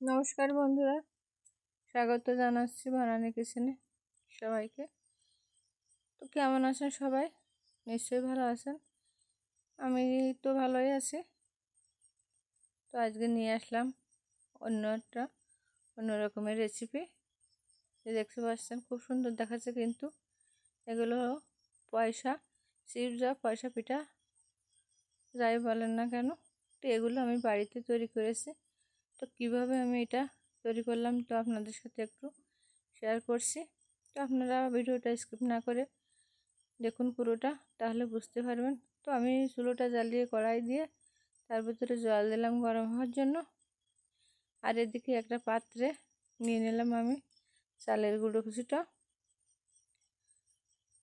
নমস্কার বন্ধুরা। স্বাগত জানাচ্ছি বানানি কিচেনে সবাইকে। তো কেমন আছেন সবাই? নিশ্চয়ই ভালো আছেন। আমি তো ভালোই আছি। তো আজকে নিয়ে আসলাম অন্য একটা অন্য রকমের রেসিপি দেখতে পাচ্ছেন, খুব সুন্দর দেখাচ্ছে কিন্তু। এগুলো পয়সা, চিপস যা পয়সা পিঠা, যাই বলেন না কেন। তো এগুলো আমি বাড়িতে তৈরি করেছি। তো কীভাবে আমি এটা তৈরি করলাম তো আপনাদের সাথে একটু শেয়ার করছি। তো আপনারা ভিডিওটা স্কিপ না করে দেখুন পুরোটা, তাহলে বুঝতে পারবেন। তো আমি চুলোটা জ্বালিয়ে কড়াই দিয়ে তার ভিতরে জল দিলাম গরম হওয়ার জন্য। আর এদিকে একটা পাত্রে নিয়ে নিলাম আমি চালের গুঁড়ো কিছুটা।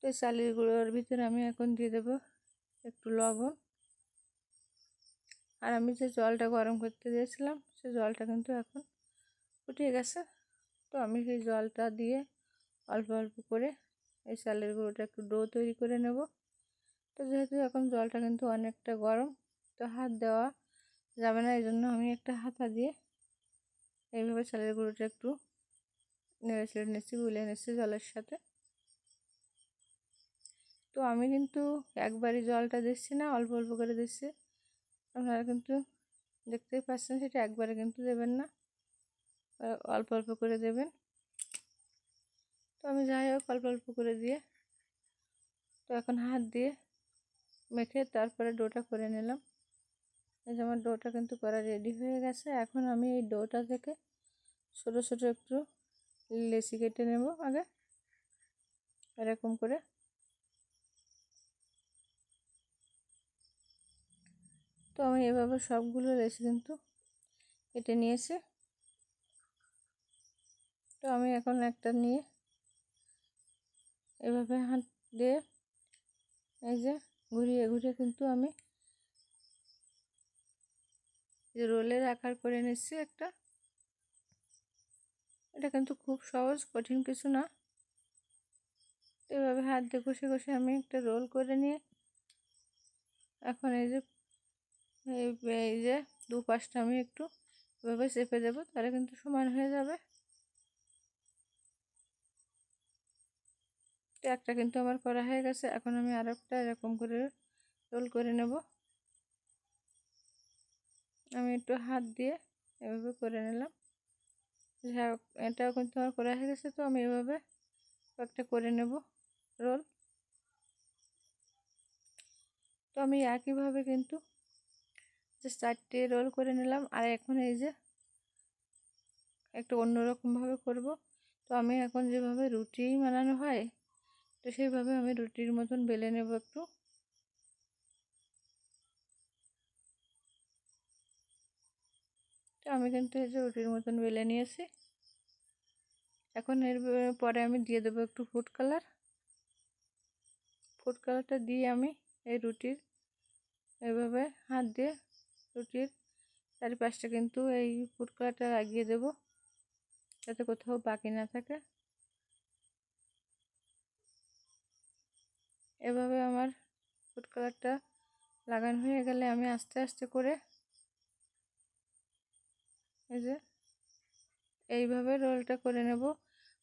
তো চালের গুঁড়োর ভিতরে আমি এখন দিয়ে দেবো একটু লবণ। আর আমি যে জলটা গরম করতে দিয়েছিলাম, সে জলটা কিন্তু এখন ফুটিয়ে গেছে। তো আমি সেই জলটা দিয়ে অল্প অল্প করে এই চালের গুঁড়োটা একটু ডো তৈরি করে নেব। তো যেহেতু এখন জলটা কিন্তু অনেকটা গরম, তো হাত দেওয়া যাবে না এই জন্য আমি একটা হাতা দিয়ে এইভাবে চালের গুঁড়োটা একটু নেড়ে ছেড়ে নিচ্ছি, গুলে নিচ্ছি জলের সাথে। তো আমি কিন্তু একবারই জলটা দিচ্ছি না, অল্প অল্প করে দিচ্ছি। আপনারা কিন্তু দেখতেই পাচ্ছেন সেটা একবারে কিন্তু দেবেন না। অল্প অল্প করে দেবেন। তো আমি যাই হোক, অল্প অল্প করে দিয়ে তো এখন হাত দিয়ে মেখে তারপরে ডোটা করে নিলাম। এই যে আমার ডোটা কিন্তু করা রেডি হয়ে গেছে। এখন আমি এই ডোটা থেকে ছোটো ছোটো একটু লেসি কেটে নেব আগে। এরকম করে তো আমি এভাবে সবগুলো লেসি কিন্তু কেটে নিয়েছি। তো আমি এখন একটা নিয়ে এভাবে হাত দিয়ে এই যে ঘুরিয়ে ঘুরিয়ে কিন্তু আমি যে রোলের আকার করে নিচ্ছি একটা, এটা কিন্তু খুব সহজ, কঠিন কিছু না। এভাবে হাত দিয়ে ঘষে ঘষে আমি একটা রোল করে নিয়ে এখন এই যে এই যে দু পাশটা আমি একটু এভাবে চেপে দেবো, তাহলে কিন্তু সমান হয়ে যাবে। একটা কিন্তু আমার করা হয়ে গেছে, এখন আমি আর একটা এরকম করে রোল করে নেব। আমি একটু হাত দিয়ে এভাবে করে নিলাম। এটাও কিন্তু আমার করা হয়ে গেছে, তো আমি এভাবে একটা করে নেব রোল। তো আমি একইভাবে কিন্তু যে চারটে রোল করে নিলাম, আর এখন এই যে একটু অন্যরকমভাবে করব। তো আমি এখন যেভাবে রুটি বানানো হয়, তো সেইভাবে আমি রুটির মতন বেলে নেব একটু। তো আমি কিন্তু এই যে রুটির মতন বেলে নিয়েছি। এখন এর পরে আমি দিয়ে দেবো একটু ফুড কালার ফুড কালারটা দিয়ে আমি এই রুটির এভাবে হাত দিয়ে রুটির চারিপাশটা কিন্তু এই ফুড কালারটা লাগিয়ে দেব যাতে কোথাও বাকি না থাকে। এভাবে আমার ফুড কালারটা লাগানো হয়ে গেলে আমি আস্তে আস্তে করে এই যে এইভাবে রোলটা করে নেব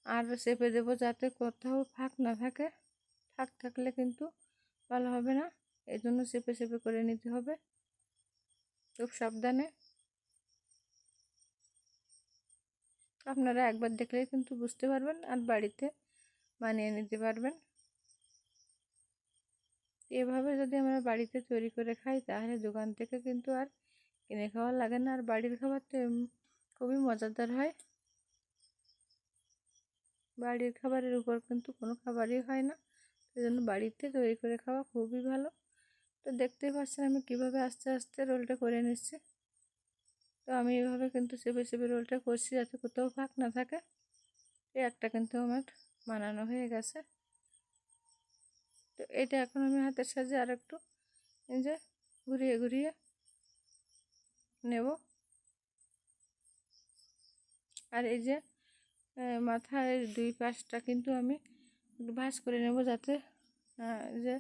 আর চেপে দেব যাতে কোথাও ফাঁক না থাকে। ফাঁক থাকলে কিন্তু ভালো হবে না এই জন্য চেপে চেপে করে নিতে হবে। খুব সাবধানে। আপনারা একবার দেখলেই কিন্তু বুঝতে পারবেন আর বাড়িতে বানিয়ে নিতে পারবেন। এভাবে যদি আমরা বাড়িতে তৈরি করে খাই, তাহলে দোকান থেকে কিন্তু আর কিনে খাওয়া লাগে না। আর বাড়ির খাবার তো খুবই মজাদার হয়। বাড়ির খাবারের উপর কিন্তু কোনো খাবারই হয় না। সেই জন্য বাড়িতে তৈরি করে খাওয়া খুবই ভালো। তো দেখতেই পাচ্ছেন আমি কীভাবে আস্তে আস্তে রোলটা করে নিচ্ছি। তো আমি এভাবে কিন্তু চেপে চেপে রোলটা করছি যাতে কোথাও ফাঁক না থাকে। এই একটা কিন্তু আমার বানানো হয়ে গেছে। তো এটা এখন আমি হাতের সাহায্যে আর একটু এই যে ঘুরিয়ে ঘুরিয়ে নেব। আর এই যে মাথার দুই পাশটা কিন্তু আমি ভাস করে নেব যাতে যে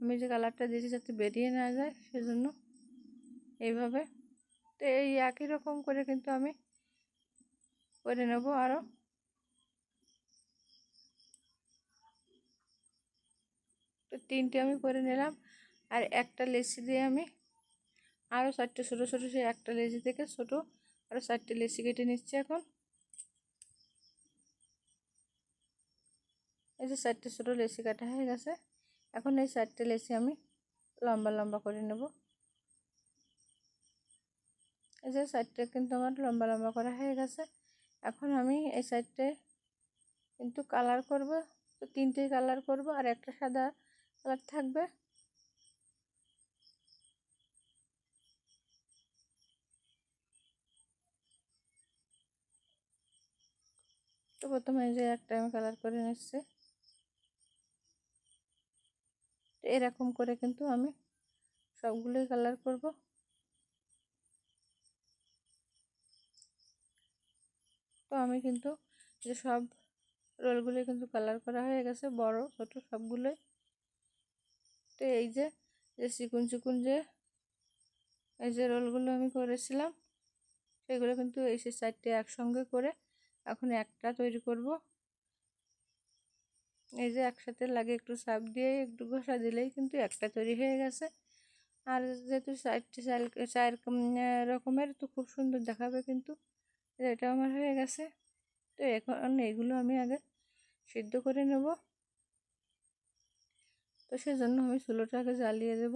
আমি যে কালারটা দিয়েছি যাতে বেরিয়ে না যায় সেজন্য এইভাবে। তো এই একই রকম করে কিন্তু আমি করে নেব আরও তো তিনটে আমি করে নিলাম। আর একটা লেসি দিয়ে আমি আরও চারটে, ছোটো ছোটো সেই একটা লেসি থেকে ছোটো আরও চারটে লেসি কেটে নিচ্ছি এখন। এই যে চারটে, ছোটো লেসি কাটা হয়ে গেছে। এখন এই চারটে লেসি আমি লম্বা লম্বা করে নেব। এই যে সাইডটা কিন্তু আমার লম্বা লম্বা করা হয়ে গেছে। এখন আমি এই সাইডটে কিন্তু কালার করব, তো তিনটেই কালার করব আর একটা সাদা কালার থাকবে। তো প্রথমে যে একটা আমি কালার করে নিচ্ছি। এরকম করে কিন্তু আমি সবগুলোই কালার করব। তো আমি কিন্তু যে সব রোলগুলোই কিন্তু কালার করা হয়ে গেছে, বড়, ছোট সবগুলোই। তো এই যে যে চিকুন চিকুন যে, এই যে রোলগুলো আমি করেছিলাম, সেগুলো কিন্তু এই সে চারটে একসঙ্গে করে এখন একটা তৈরি করব। এই যে একসাথে লাগে একটু সাপ দিয়ে একটু ঘষা দিলেই কিন্তু একটা তৈরি হয়ে গেছে। আর যেহেতু চারটে চাল চার রকমের তো খুব সুন্দর দেখাবে কিন্তু। এটা আমার হয়ে গেছে। তো এখন এইগুলো আমি আগে সিদ্ধ করে নেব। তো সেজন্য আমি চুলোটাকে জ্বালিয়ে দেব।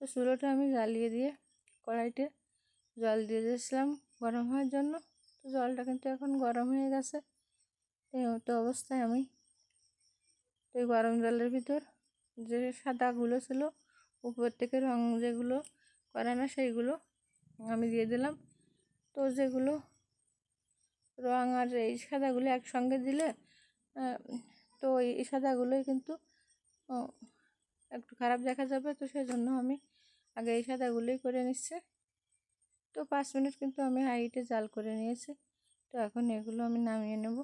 তো চুলোটা আমি জ্বালিয়ে দিয়ে কড়াইতে জল দিয়ে দিয়েছিলাম গরম হওয়ার জন্য। তো জলটা কিন্তু এখন গরম হয়ে গেছে। এই মতো অবস্থায় আমি। এই গরম জলের ভিতর যে সাদাগুলো ছিল, উপর থেকে রং যেগুলো করে না সেইগুলো আমি দিয়ে দিলাম। তো যেগুলো রং আর এই সাদাগুলো একসঙ্গে দিলে তো এই সাদাগুলোই কিন্তু একটু খারাপ দেখা যাবে। তো সেই জন্য আমি আগে এই সাদাগুলোই করে নিচ্ছি। তো পাঁচ মিনিট কিন্তু আমি হাইটে জাল করে নিয়েছি। তো এখন এগুলো আমি নামিয়ে নেব।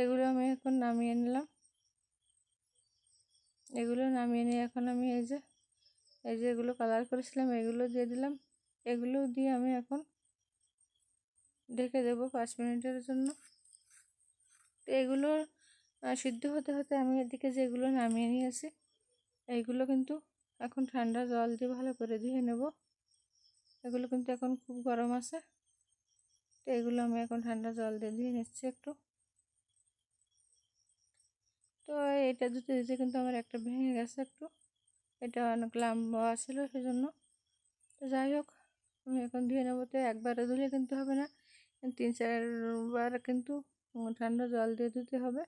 এগুলো আমি এখন নামিয়ে নিলাম। এগুলো নামিয়ে নিয়ে এখন আমি এই যে এই যে এগুলো কালার করেছিলাম, এগুলো দিয়ে দিলাম। এগুলো দিয়ে আমি এখন ঢেকে দেব পাঁচ মিনিটের জন্য। তো এগুলো সিদ্ধ হতে হতে আমি এদিকে যেগুলো নামিয়ে নিয়েছি এইগুলো কিন্তু এখন ঠান্ডা জল দিয়ে ভালো করে ধুয়ে নেব। এগুলো কিন্তু এখন খুব গরম আছে। তো এগুলো আমি এখন ঠান্ডা জল দিয়ে ধুয়ে নিচ্ছি একটু। তো এটা ধুতে দিতে কিন্তু আমার একটা ভেঙে গেছে একটু। এটা অনেক লম্বা ছিল সেজন্য। তো যাই হোক, আমি এখন ধুয়ে নেব। তো একবারে ধুলে কিন্তু হবে না। তিন চারবার কিন্তু ঠান্ডা জল দিয়ে ধুতে হবে।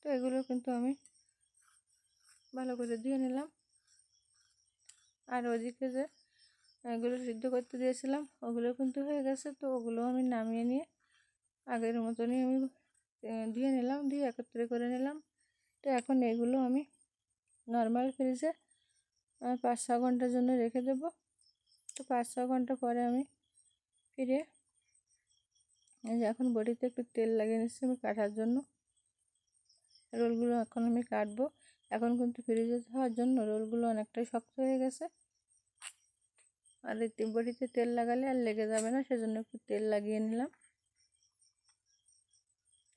তো এগুলো কিন্তু আমি ভালো করে ধুয়ে নিলাম। আর ওদিকে যে এগুলো সিদ্ধ করতে দিয়েছিলাম, ওগুলো কিন্তু হয়ে গেছে। তো ওগুলো আমি নামিয়ে নিয়ে আগের মতনই আমি ধুয়ে নিলাম, দিয়ে একত্রে করে নিলাম। তো এখন এগুলো আমি নর্মাল ফ্রিজে পাঁচ ছ ঘণ্টার জন্য রেখে দেব। তো পাঁচ ছ ঘণ্টা পরে আমি ফিরে, এই যে এখন বডিতে একটু তেল লাগিয়ে নিচ্ছি আমি কাটার জন্য। রোলগুলো এখন আমি কাটবো। এখন কিন্তু ফ্রিজে হওয়ার জন্য রোলগুলো অনেকটাই শক্ত হয়ে গেছে। আর বডিতে তেল লাগালে আর লেগে যাবে না, সেজন্য একটু তেল লাগিয়ে নিলাম।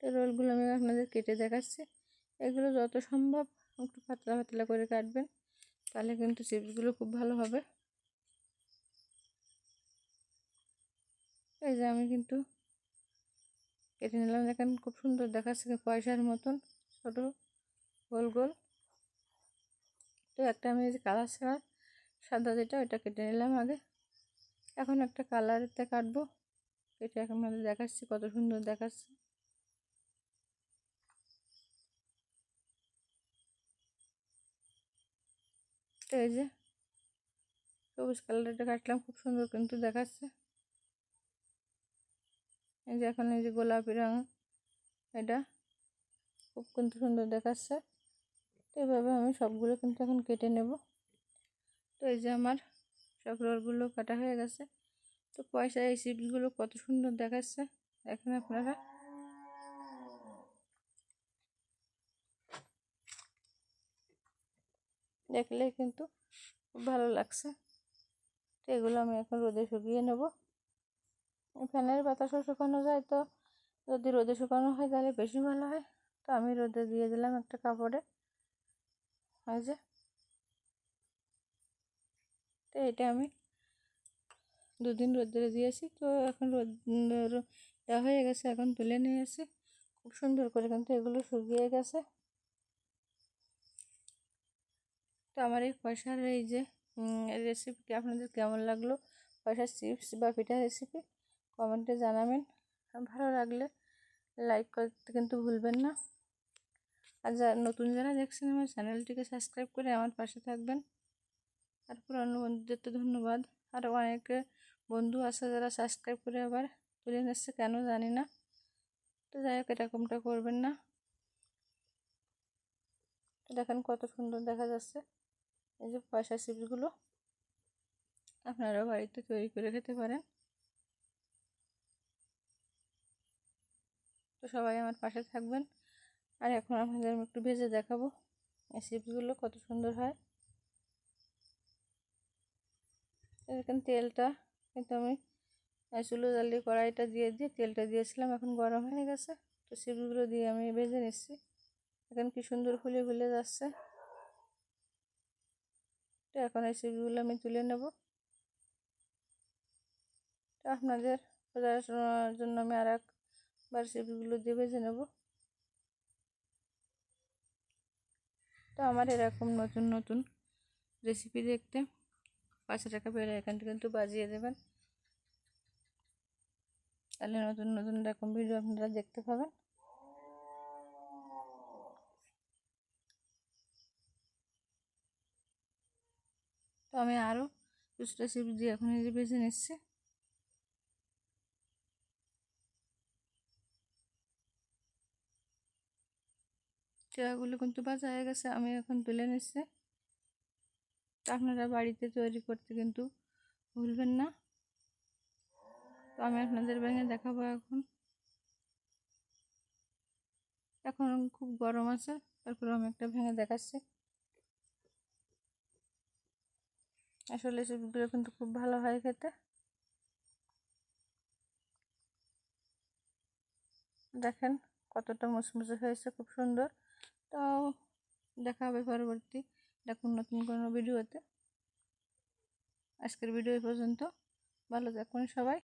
তো রোলগুলো আমি আপনাদের কেটে দেখাচ্ছি। এগুলো যত সম্ভব একটু পাতলা পাতলা করে কাটবেন, তাহলে কিন্তু চিপসগুলো খুব ভালো হবে। এই যে আমি কিন্তু কেটে নিলাম। দেখেন খুব সুন্দর দেখাচ্ছে পয়সার মতন, ছোট, গোল গোল। তো একটা আমি যে কালার ছাড়া সাদা যেটা, ওইটা কেটে নিলাম আগে। এখন একটা কালারেরতে কাটবো। কেটে এখন আমাদের দেখাচ্ছি, কত সুন্দর দেখাচ্ছে। তো এই যে সবুজ কালারটা কাটলাম, খুব সুন্দর কিন্তু দেখাচ্ছে। এই যে এখন এই যে গোলাপি রঙ এটা খুব কিন্তু সুন্দর দেখাচ্ছে। তো এইভাবে আমি সবগুলো কিন্তু এখন কেটে নেব। তো এই যে আমার সব রোলগুলো কাটা হয়ে গেছে। তো পয়সা এই চিপসগুলো কত সুন্দর দেখাচ্ছে। দেখেন আপনারা। দেখলে কিন্তু খুব ভালো লাগছে। তো এগুলো আমি এখন রোদে শুকিয়ে নেব। ফ্যানের বাতাসও শুকানো যায় তো, যদি রোদে শুকানো হয় তাহলে বেশি ভালো হয়। তো আমি রোদে দিয়ে দিলাম একটা কাপড়ে। ওই যে। তো এটা আমি দুদিন রোদ্রে দিয়েছি। তো এখন রোদ দেওয়া হয়ে গেছে, এখন তুলে নিয়ে এসে খুব সুন্দর করে কিন্তু এগুলো শুকিয়ে গেছে তো আমার এই পয়সার এই যে রেসিপিটি আপনাদের কেমন লাগল? পয়সার চিপস বা পিঠা রেসিপি কমেন্টে জানাবেন। ভালো লাগলে লাইক করতে কিন্তু ভুলবেন না। আর যারা নতুন যারা দেখছেন আমার চ্যানেলটিকে সাবস্ক্রাইব করে আমার পাশে থাকবেন। আর পুরনো বন্ধুদের তো ধন্যবাদ। আর অনেক বন্ধু আছে যারা সাবস্ক্রাইব করে আবার তুলে নিচ্ছে, কেন জানি না। তো যাই হোক এরকমটা করবেন না। দেখেন কত সুন্দর দেখা যাচ্ছে। এই যে পয়সা চিপসগুলো আপনারাও বাড়িতে তৈরি করে খেতে পারেন। তো সবাই আমার পাশে থাকবেন। আর এখন আপনাদের আমি একটু ভেজে দেখাবো এই চিপসগুলো কত সুন্দর হয়। দেখেন তেলটা, কিন্তু আমি চুলো জ্বালিয়ে কড়াইটা দিয়ে দিয়ে তেলটা দিয়েছিলাম, এখন গরম হয়ে গেছে। তো চিপসগুলো দিয়ে আমি ভেজে নিচ্ছি। এখন কি সুন্দর ফুলে ফুলে যাচ্ছে। তো এখন এই চিপসগুলো আমি তুলে নেব। তো আপনাদের বোঝার জন্য আমি আর একবার চিপসগুলো দিয়ে ভেজে নেব। তো আমার এরকম নতুন নতুন রেসিপি দেখতে। পাঁচশো টাকা পেলে এখানটা কিন্তু বাজিয়ে দেবেন। তাহলে নতুন নতুন এরকম ভিডিও আপনারা দেখতে পাবেন। তো আমি আরও কিছু রেসিপি দিয়ে এখন এই যে বেছে নিচ্ছি। চেয়াগুলো কিন্তু বাজা হয়ে গেছে, আমি এখন তুলে নিচ্ছি। আপনারা বাড়িতে তৈরি করতে কিন্তু ভুলবেন না। তো আমি আপনাদের ভেঙে দেখাবো এখন। এখন খুব গরম আছে, তারপর আমি একটা ভেঙে দেখাচ্ছি। আসলে সেগুলো কিন্তু খুব ভালো হয় খেতে। দেখেন কতটা মুচমুচে হয়েছে, খুব সুন্দর। তো দেখা হবে পরবর্তী দেখুন নতুন কোনো ভিডিওতে। আজকের ভিডিও এই পর্যন্ত। ভালো দেখুন সবাই।